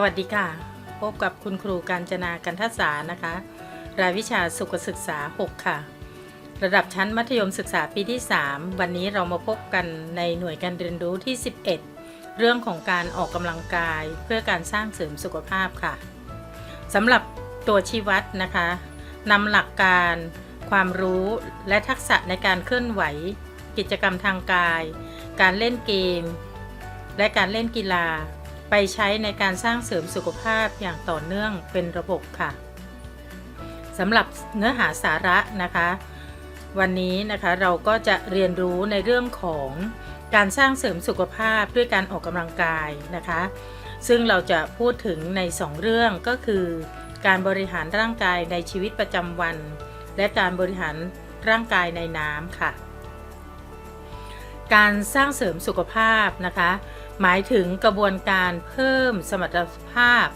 สวัสดีค่ะ พบกับคุณครูการจนากันทศานะคะ รายวิชาสุขศึกษา 6 ค่ะ ระดับชั้นมัธยมศึกษาปีที่ 3 วันนี้เรามาพบกันในหน่วยการเรียนรู้ที่ 11 เรื่องของการออกกำลังกายเพื่อการสร้างเสริมสุขภาพค่ะสำหรับตัวชี้วัดนะคะนำหลักการความรู้และทักษะในการเคลื่อนไหว กิจกรรมทางกาย การเล่นเกม และการเล่นกีฬา ไปใช้ในการสร้างเสริมสุขภาพอย่างต่อเนื่องเป็นระบบค่ะสำหรับเนื้อหาสาระนะคะ วันนี้นะคะเราก็จะเรียนรู้ในเรื่องของการสร้างเสริมสุขภาพด้วยการออกกำลังกายนะคะ ซึ่งเราจะพูดถึงใน 2 เรื่องก็คือ การบริหารร่างกายในชีวิตประจำวัน และการบริหารร่างกายในน้ำค่ะ การสร้างเสริมสุขภาพนะคะ หมายถึงกระบวนการเพิ่มสมรรถภาพ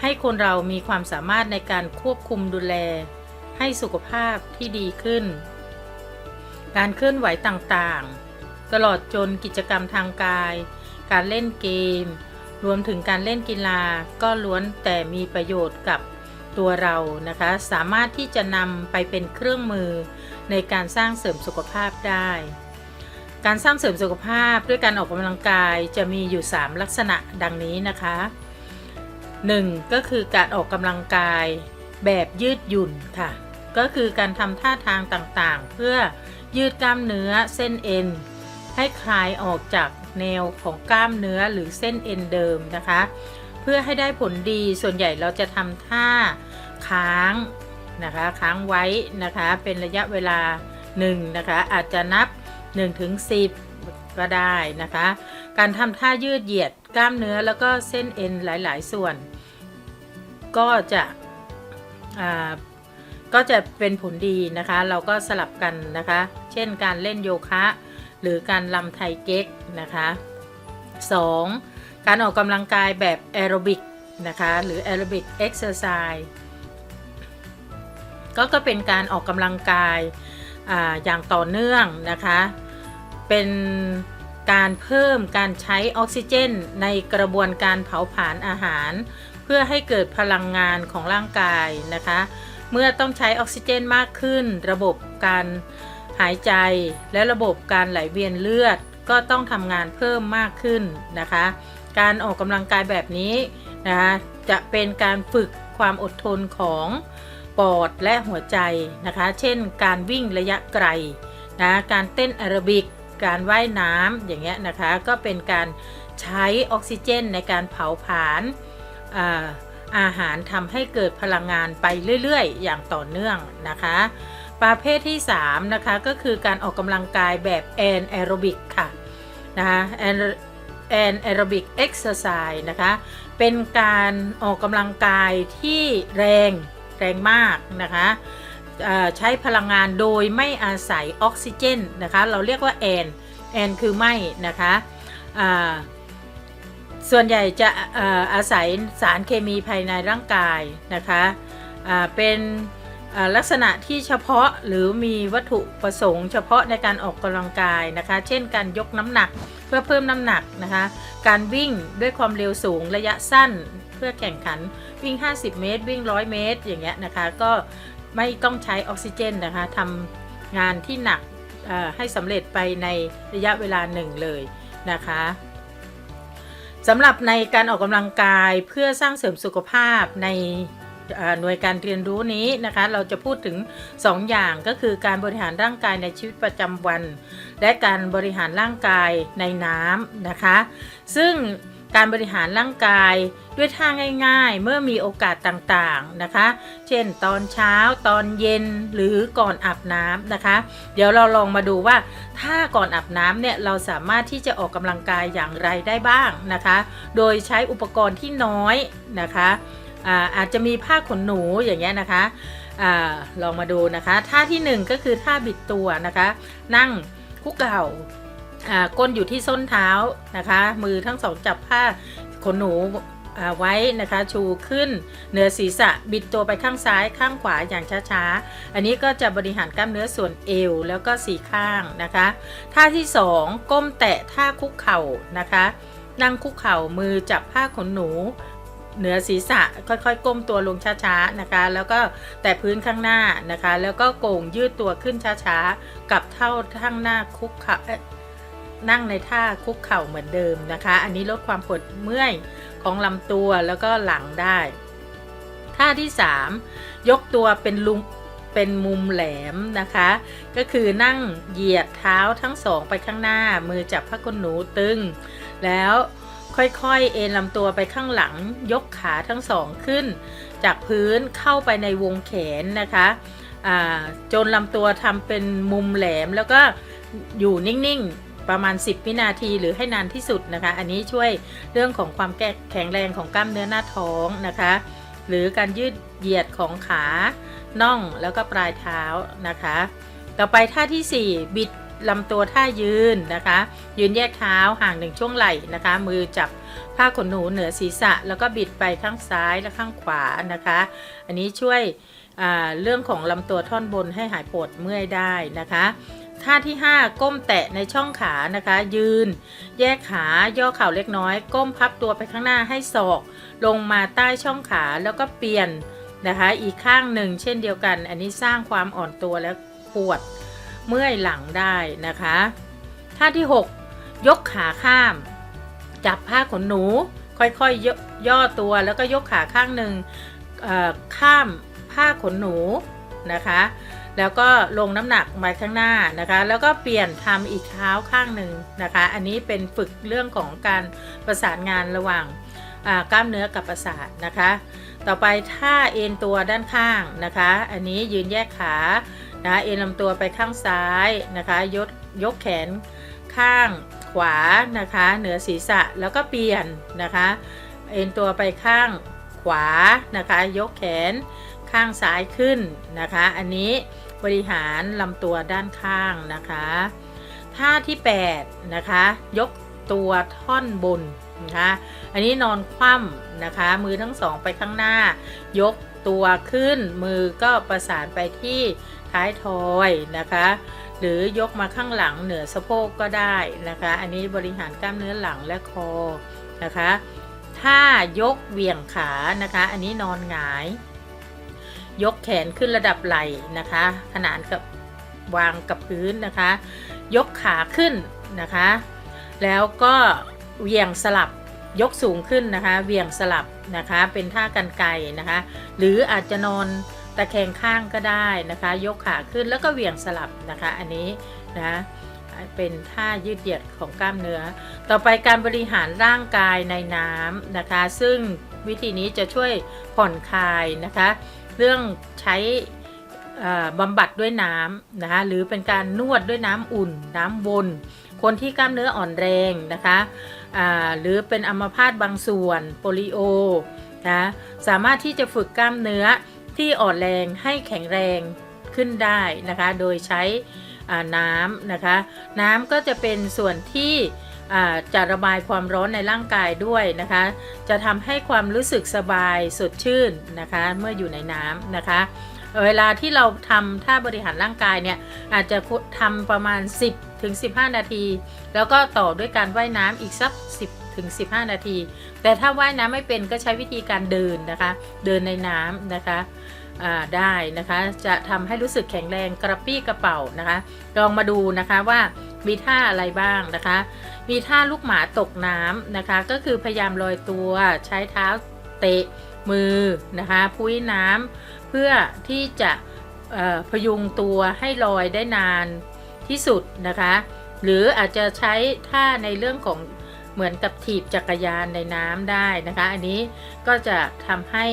ให้คนเรามีความสามารถในการควบคุมดูแล ให้สุขภาพที่ดีขึ้น การเคลื่อนไหวต่างๆ ตลอดจนกิจกรรมทางกาย การเล่นเกม รวมถึงการเล่นกีฬาก็ล้วนแต่มีประโยชน์กับตัวเรานะคะ สามารถที่จะนำไปเป็นเครื่องมือในการสร้างเสริมสุขภาพได้ การสร้างเสริมสุขภาพด้วยการออกกำลังกายจะมีอยู่ 3 ลักษณะดังนี้นะคะ 1. ก็คือการออกกำลังกายแบบยืดหยุ่นค่ะ ก็คือการทำท่าทางต่างๆ เพื่อยืดกล้ามเนื้อเส้นเอ็น ให้คลายออกจากแนวของกล้ามเนื้อหรือเส้นเอ็นเดิมนะคะ เพื่อให้ได้ผลดีส่วนใหญ่เราจะทำท่าค้างนะคะค้างไว้นะคะเป็นระยะเวลา1นะคะอาจจะนับ 1ถึง10ก็ได้นะคะ การทำท่ายืดเหยียดกล้ามเนื้อแล้วก็เส้นเอ็นหลาย ๆ ส่วน ก็จะก็จะเป็นผลดีนะคะ เราก็สลับกันนะคะ เช่นการเล่นโยคะ หรือการลำไทยเก๊กนะคะ 2. การออกกำลังกายแบบแอโรบิกนะคะ หรือแอโรบิกเอ็กซ์เซอร์ไซส์ก็ก็เป็นการออกกำลังกายออย่างต่อเนื่องนะคะ เป็นการเพิ่มการใช้ออกซิเจน ในกระบวนการเผาผลาญอาหาร เพื่อให้เกิดพลังงานของร่างกายนะคะ เมื่อต้องใช้ออกซิเจนมากขึ้น ระบบการหายใจ และระบบการไหลเวียนเลือด ก็ต้องทำงานเพิ่มมากขึ้นนะคะ การออกกำลังกายแบบนี้นะคะจะเป็นการฝึกความอดทนของปอดและหัวใจนะคะ เช่น การวิ่งระยะไกลนะการเต้นแอโรบิก การว่ายน้ำอย่างเงี้ยนะคะ ก็เป็นการใช้ออกซิเจนในการเผาผลาญอาอาหารทำให้เกิดพลังงานไปเรื่อยๆ อย่างต่อเนื่องนะคะ ประเภทที่ 3 นะคะ ก็คือการออกกำลังกายแบบแอนแอโรบิกค่ะนะคะแอนแอนแอโรบิกเอ็กซ์ไซส์นะคะ เป็นการออกกำลังกายที่แรงแรงมากนะคะ ใช้พลังงานโดยไม่อาศัยออกซิเจนนะคะ เราเรียกว่าแอนแอนคือไม่นะคะส่วนใหญ่จะเอ่อาศัยสารเคมีภายในร่างกายนะคะเป็นลักษณะที่เฉพาะหรือมีวัตถุประสงค์เฉพาะในการออกกำลังกายนะคะ เช่นการยกน้ำหนักเพื่อเพิ่มน้ำหนักนะคะ การวิ่งด้วยความเร็วสูงระยะสั้นเพื่อแข่งขันวิ่ง 50 เมตร วิ่ง 100 เมตร อย่างเงี้ยนะคะ ก็ ไม่ต้องใช้ออกซิเจนนะคะทำงานที่หนักให้สำเร็จไปในระยะเวลาหนึ่งเลยนะคะสำหรับในการออกกำลังกายเพื่อสร้างเสริมสุขภาพในหน่วยการเรียนรู้นี้นะคะ เราจะพูดถึง 2 อย่างก็คือการบริหารร่างกายในชีวิตประจำวัน และการบริหารร่างกายในน้ำนะคะ ซึ่ง การบริหารร่างกายด้วยท่าง่าย ๆ เมื่อมีโอกาสต่างๆนะคะ เช่นตอนเช้าตอนเย็นหรือก่อนอาบน้ำนะคะ เดี๋ยวเราลองมาดูว่าถ้าก่อนอาบน้ำเนี่ยเราสามารถที่จะออกกำลังกายอย่างไรได้บ้างนะคะ โดยใช้อุปกรณ์ที่น้อยนะคะอาอาจจะมีผ้าขนหนูอย่างเงี้ยนะคะอลองมาดูนะคะ ท่าที่หนึ่งก็คือท่าบิดตัวนะคะ นั่งคุกเข่า ก้นอยู่ที่ส้นเท้านะคะ มือทั้งสองจับผ้าขนหนูไว้นะคะชูขึ้นเหนือศีรษะบิดตัวไปข้างซ้ายข้างขวาอย่างช้าๆ อันนี้ก็จะบริหารกล้ามเนื้อส่วนเอวแล้วก็สี่ข้างนะคะท่าที่สองก้มแตะท่าคุกเข่านะคะ นั่งคุกเข่ามือจับผ้าขนหนู เหนือศีรษะค่อยๆ ก้มตัวลงช้าๆนะคะ แล้วก็แตะพื้นข้างหน้านะคะ แล้วก็โก่งยืดตัวขึ้นช้าๆ กับเท่าข้างหน้าคุกเข่า นั่งในท่าคุกเข่าเหมือนเดิมนะคะ อันนี้ลดความปวดเมื่อยของลำตัวแล้วก็หลังได้ ท่าที่ 3 ยกตัวเป็นลุงเป็นมุมแหลมนะคะ ก็คือนั่งเหยียดเท้าทั้งสองไปข้างหน้า มือจับผ้าขนหนูตึง แล้วค่อยๆ เอ็นลำตัวไปข้างหลัง ยกขาทั้งสองขึ้น จากพื้นเข้าไปในวงแขนนะคะจนลำตัวทำเป็นมุมแหลมแล้วก็อยู่นิ่ง ๆ ประมาณ 10 วินาทีหรือให้นานที่สุดนะคะ อันนี้ช่วยเรื่องของความแกแข็งแรงของกล้ามเนื้อหน้าท้องนะคะ หรือการยืดเหยียดของขาน่องแล้วก็ปลายเท้านะคะ ต่อไปท่าทีสี่ 4 บิดลำตัวท่ายืนนะคะ ยืนแยกเท้าห่างหนึ่งช่วงไหล่นะคะ มือจับผ้าขนหนูเหนือศีรษะ แล้วก็บิดไปข้างซ้ายและข้างขวานะคะ อันนี้ช่วยเรื่องของลำตัวท่อนบนให้หายปวดเมื่อยได้นะคะ ท่าที่ 5 ก้มแตะในช่องขานะคะ ยืน แยกขาย่อเข่าเล็กน้อย ก้มพับตัวไปข้างหน้าให้ศอก ลงมาใต้ช่องขาแล้วก็เปลี่ยนนะคะ อีกข้างหนึ่งเช่นเดียวกัน อันนี้สร้างความอ่อนตัวและปวดเมื่อยหลังได้นะคะท่าที่ 6 ยกขาข้าม จับผ้าขนหนู ค่อยๆยย่อตัวแล้วก็ยกขาข้างหนึ่งข้ามผ้าขนหนูนะคะ แล้วก็ลงน้ำหนักมาข้างหน้านะคะ แล้วก็เปลี่ยนทำอีกเท้าข้างหนึ่งนะคะ อันนี้เป็นฝึกเรื่องของการประสานงานระหว่างกล้ามเนื้อกับประสาทนะคะ ต่อไปท่าเอ็นตัวด้านข้างนะคะ อันนี้ยืนแยกขานะเอ็นลำตัวไปข้างซ้ายนะคะยกยกแขนข้างขวานะคะ เหนือศีรษะแล้วก็เปลี่ยนนะคะ เอ็นตัวไปข้างขวานะคะ ยกแขนข้างซ้ายขึ้นนะคะ อันนี้ บริหารลำตัวด้านข้างนะคะท่าที่8นะคะยกตัวท่อนบนนะคะอันนี้นอนคว่ำนะคะ มือทั้งสองไปข้างหน้า ยกตัวขึ้น มือก็ประสานไปที่ท้ายทอยนะคะ หรือยกมาข้างหลังเหนือสะโพกก็ได้นะคะ อันนี้บริหารกล้ามเนื้อหลังและคอนะคะ ถ้ายกเหวี่ยงขานะคะ อันนี้นอนหงาย ยกแขนขึ้นระดับไหล่นะคะ ขนานกับวางกับพื้นนะคะ ยกขาขึ้นนะคะ แล้วก็เวียงสลับยกสูงขึ้นนะคะ เวียงสลับนะคะ เป็นท่ากันไกรนะคะ หรืออาจจะนอนตะแคงข้างก็ได้นะคะ ยกขาขึ้นแล้วก็เวียงสลับนะคะ อันนี้นะเป็นท่ายืดเหยียดของกล้ามเนื้อ ต่อไปการบริหารร่างกายในน้ำนะคะ ซึ่งวิธีนี้จะช่วยผ่อนคลายนะคะ เรื่องใช้บำบัดด้วยน้ำนะคะหรือเป็นการนวดด้วยน้ำอุ่น น้ำวนคนที่กล้ามเนื้ออ่อนแรงนะคะหรือเป็นอัมพาตบางส่วนโปลิโอนะสามารถที่จะฝึกกล้ามเนื้อที่อ่อนแรงให้แข็งแรงขึ้นได้นะคะ โดยใช้น้ำนะคะ น้ำก็จะเป็นส่วนที่ จะระบายความร้อนในร่างกายด้วยนะคะ จะทำให้ความรู้สึกสบายสดชื่นนะคะเมื่ออยู่ในน้ำนะคะ เวลาที่เราทำท่าบริหารร่างกายเนี่ยอาจจะทำประมาณ 10ถึง15 นาที แล้วก็ต่อด้วยการว่ายน้ำอีกสัก 10ถึง 15 นาที แต่ถ้าว่ายน้ำไม่เป็นก็ใช้วิธีการเดินนะคะ เดินในน้ำนะคะ ได้นะคะ จะทำให้รู้สึกแข็งแรงกระปี้กระเป๋านะคะ ลองมาดูนะคะว่ามีท่าอะไรบ้างนะคะ มีท่าลูกหมาตกน้ำนะคะ ก็คือพยายามลอยตัวใช้เท้าเตะมือนะคะพุ้ยน้ำเพื่อที่จะพยุงตัวให้ลอยได้นานที่สุดนะคะ หรืออาจจะใช้ท่าในเรื่องของเหมือนกับถีบจักรยานในน้ำได้นะคะ อันนี้ก็จะทำให้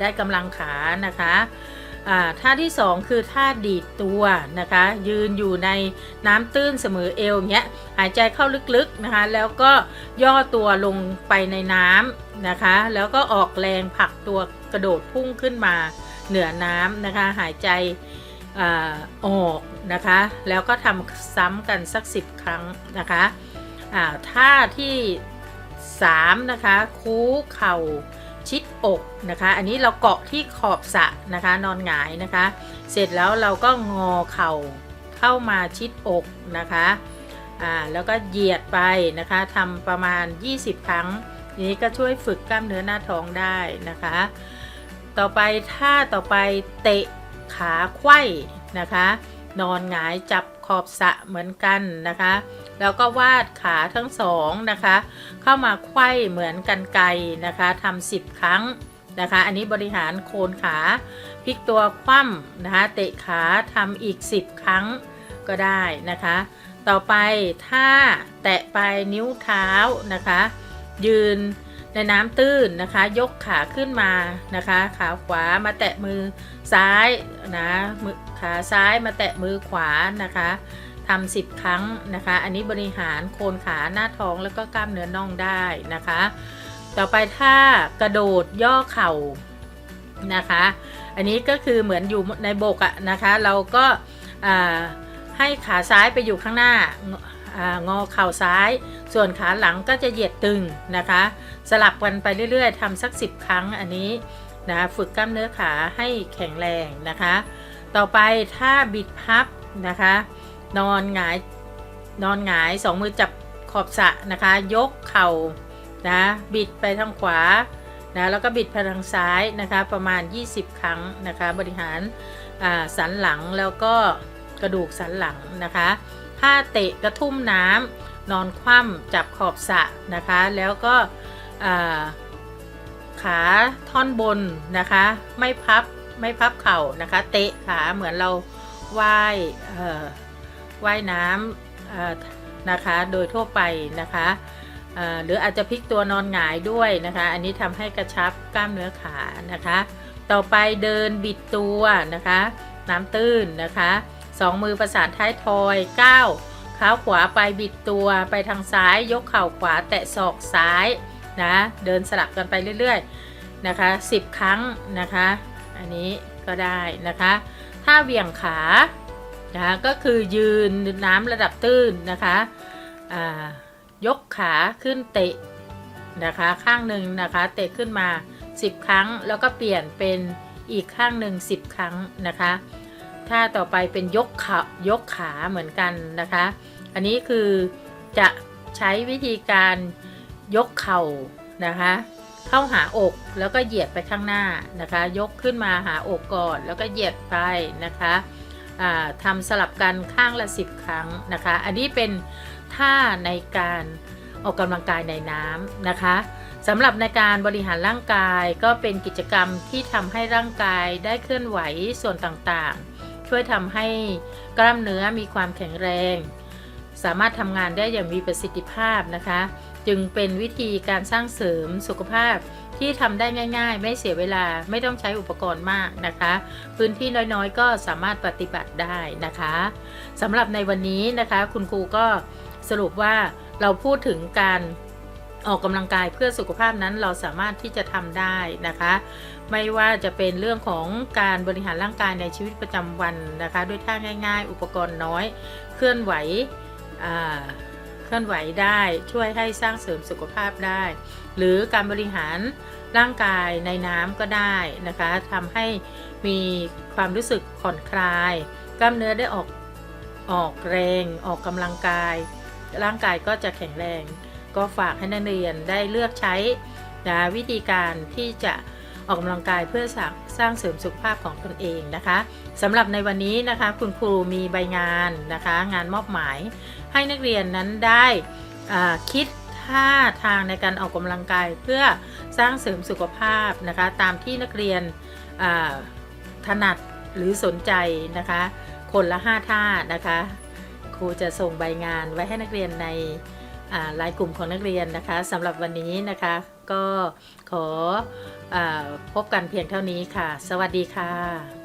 ได้กำลังขานะคะท่าที่สองคือท่าดีดตัวนะคะ ยืนอยู่ในน้ำตื้นเสมอเอวเงี้ยหายใจเข้าลึกๆนะคะ แล้วก็ย่อตัวลงไปในน้ำนะคะ แล้วก็ออกแรงผลักตัวกระโดดพุ่งขึ้นมาเหนือน้ำนะคะ หายใจอออกนะคะ แล้วก็ทำซ้ำกันสัก 10 ครั้งนะคะท่าที่ 3 นะคะ คูเข่า ชิดอกนะคะ อันนี้เราเกาะที่ขอบสะนะคะ นอนหงายนะคะ เสร็จแล้วเราก็งอเข่าเข้ามาชิดอกนะคะอ่าแล้วก็เหยียดไปนะคะทำประมาณ 20 ครั้งนี้ก็ช่วยฝึกกล้ามเนื้อหน้าท้องได้นะคะ ต่อไปท่าต่อไปเตะขาไขว้นะคะ นอนหงายจับขอบสะเหมือนกันนะคะ แล้วก็วาดขาทั้งสองนะคะ เข้ามาไขว้เหมือนกันไกรนะคะทำสิบครั้งนะคะ อันนี้บริหารโคนขาพลิกตัวคว่ำนะคะ เตะขาทำอีก 10 ครั้งก็ได้นะคะ ต่อไปถ้าแตะปลายนิ้วเท้านะคะ ยืนในน้ำตื้นนะคะ ยกขาขึ้นมานะคะ ขาขวามาแตะมือซ้ายนะมือขาซ้ายมาแตะมือขวานะคะ ทำสิบครั้งนะคะ อันนี้บริหารโคนขาหน้าท้องแล้วก็กล้ามเนื้อน่องได้นะคะ ต่อไปถ้ากระโดดย่อเข่านะคะ อันนี้ก็คือเหมือนอยู่ในบกอะนะคะ เราก็าให้ขาซ้ายไปอยู่ข้างหน้างอ่างอเข่าซ้าย ส่วนขาหลังก็จะเหยียดตึงนะคะ สลับกันไปเรื่อยๆทำสัก 10 ครั้งอันนี้นะฝึกกล้ามเนื้อขาให้แข็งแรงนะคะ ต่อไปถ้าบิดพับนะคะ นอนหงายนอนหงายสองมือจับขอบสะนะคะ ยกเข่านะบิดไปทางขวานะแล้วก็บิดไปทางซ้ายนะคะประมาณ 20 ครั้งนะคะ บริหารสันหลังแล้วก็กระดูกสันหลังนะคะถ้าเตะกระทุ่มน้ำนอนคว่ำจับขอบสะนะคะ แล้วก็ขาท่อนบนนะคะ ไม่พับไม่พับเข่านะคะ เตะขาเหมือนเราว่าย ว่ายน้ำนะคะโดยทั่วไปนะคะหรืออาจจะพลิกตัวนอนหงายด้วยนะคะ อันนี้ทำให้กระชับกล้ามเนื้อขานะคะ ต่อไปเดินบิดตัวนะคะ น้ำตื้นนะคะสองมือประสานท้ายทอยก้าวเท้าขวาไปบิดตัวไปทางซ้ายยกเข่าขวาแตะศอกซ้ายนะเดินสลับกันไปเรื่อยๆนะคะ 10 ครั้งนะคะ อันนี้ก็ได้นะคะ ถ้าเวี่ยงขา นะคะก็คือยืนน้ำระดับตื้นนะคะยกขาขึ้นเตะนะคะข้างหนึ่งนะคะเตะขึ้นมา 10 ครั้ง แล้วก็เปลี่ยนเป็นอีกข้างหนึ่ง10 ครั้งนะคะถ้าต่อไปเป็นยกขายกขาเหมือนกันนะคะ อันนี้คือจะใช้วิธีการยกเข่านะคะ เข้าหาอกแล้วก็เหยียดไปข้างหน้านะคะ ยกขึ้นมาหาอกก่อนแล้วก็เหยียดไปนะคะ ทำสลับกันข้างละ 10 ครั้งนะคะ อันนี้เป็นท่าในการออกกำลังกายในน้ำนะคะสำหรับในการบริหารร่างกายก็เป็นกิจกรรมที่ทำให้ร่างกายได้เคลื่อนไหวส่วนต่างๆ ช่วยทำให้กล้ามเนื้อมีความแข็งแรง สามารถทำงานได้อย่างมีประสิทธิภาพนะคะ จึงเป็นวิธีการสร้างเสริมสุขภาพ ที่ทำได้ง่าย ๆ ไม่เสียเวลาไม่ต้องใช้อุปกรณ์มากนะคะ พื้นที่น้อยๆ ก็สามารถปฏิบัติได้นะคะสำหรับในวันนี้นะคะ คุณครูก็สรุปว่าเราพูดถึงการออกกำลังกายเพื่อสุขภาพนั้นเราสามารถที่จะทำได้นะคะ ไม่ว่าจะเป็นเรื่องของการบริหารร่างกายในชีวิตประจำวันนะคะ ด้วยท่าง่าย ๆ อุปกรณ์น้อย เคลื่อนไหวอ่า เคลื่อนไหวได้ช่วยให้สร้างเสริมสุขภาพได้ หรือการบริหารร่างกายในน้ำก็ได้นะคะทำให้มีความรู้สึกผ่อนคลาย กล้ามเนื้อได้ออกออกแรงออกกำลังกาย ร่างกายก็จะแข็งแรง ก็ฝากให้นักเรียนได้เลือกใช้นะวิธีการที่จะออกกำลังกายเพื่อสร้างสร้างเสริมสุขภาพของตนเองนะคะสำหรับในวันนี้นะคะคุณครูมีใบงานนะคะ งานมอบหมาย ให้นักเรียนนั้นได้คิดท่าทางในการออกกำลังกายเพื่อสร้างเสริมสุขภาพนะคะตามที่นักเรียนถนัดหรือสนใจนะคะ คนละ 5 ท่านะคะ ครูจะส่งใบงานไว้ให้นักเรียนในอ่ารายกลุ่มของนักเรียนนะคะสำหรับวันนี้นะคะ ก็ขออพบกันเพียงเท่านี้ค่ะ สวัสดีค่ะ